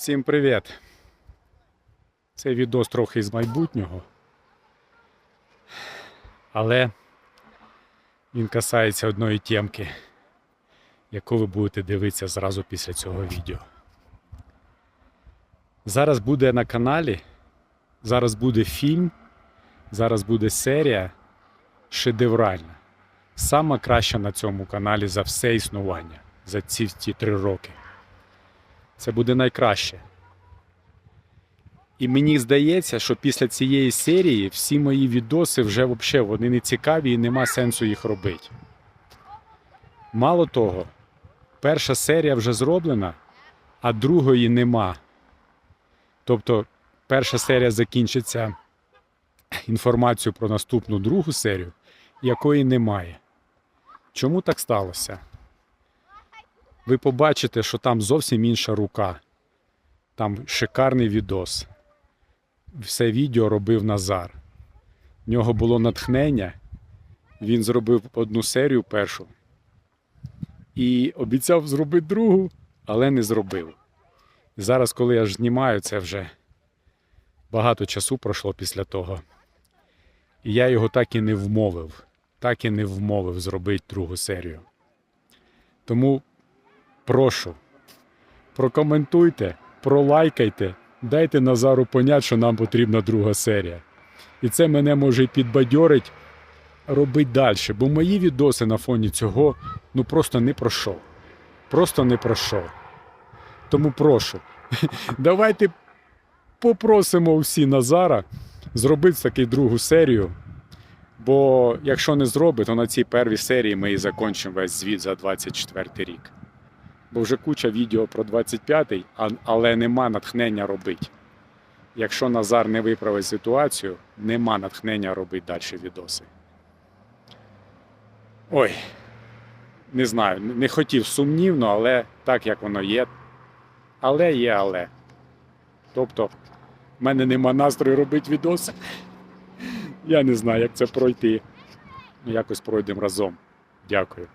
Всім привіт! Цей відос трохи з майбутнього. Але він касається одної темки, яку ви будете дивитися зразу після цього відео. Зараз буде на каналі, зараз буде фільм, зараз буде серія шедевральна. Сама краща на цьому каналі за все існування, за ці, ці три роки. Це буде найкраще. І мені здається, що після цієї серії всі мої відоси вже взагалі вони не цікаві і нема сенсу їх робити. Мало того, перша серія вже зроблена, а другої нема. Тобто, перша серія закінчиться інформацією про наступну другу серію, якої немає. Чому так сталося? Ви побачите, що там зовсім інша рука. Там шикарний відос. Все відео робив Назар. В нього було натхнення. Він зробив одну серію першу і обіцяв зробити другу, але не зробив. І зараз, коли я ж знімаю, це вже багато часу пройшло після того. І я його так і не вмовив, так і не вмовив зробити другу серію. Тому прошу, прокоментуйте, пролайкайте, дайте Назару понять, що нам потрібна друга серія. І це мене може і підбадьорить робити далі, бо мої відоси на фоні цього ну просто не про що. Просто не про що. Тому прошу, давайте попросимо всі Назара зробити таки другу серію. Бо якщо не зробить, то на цій первій серії ми і закінчимо весь звіт за 24 рік. Бо вже куча відео про 25-й, але нема натхнення робити. Якщо Назар не виправить ситуацію, нема натхнення робити далі відоси. Ой, не знаю, не хотів сумнівно, але так як воно є. Але є, але. Тобто, в мене нема настрою робити відоси. Я не знаю, як це пройти. Ну, Якось пройдемо разом. Дякую.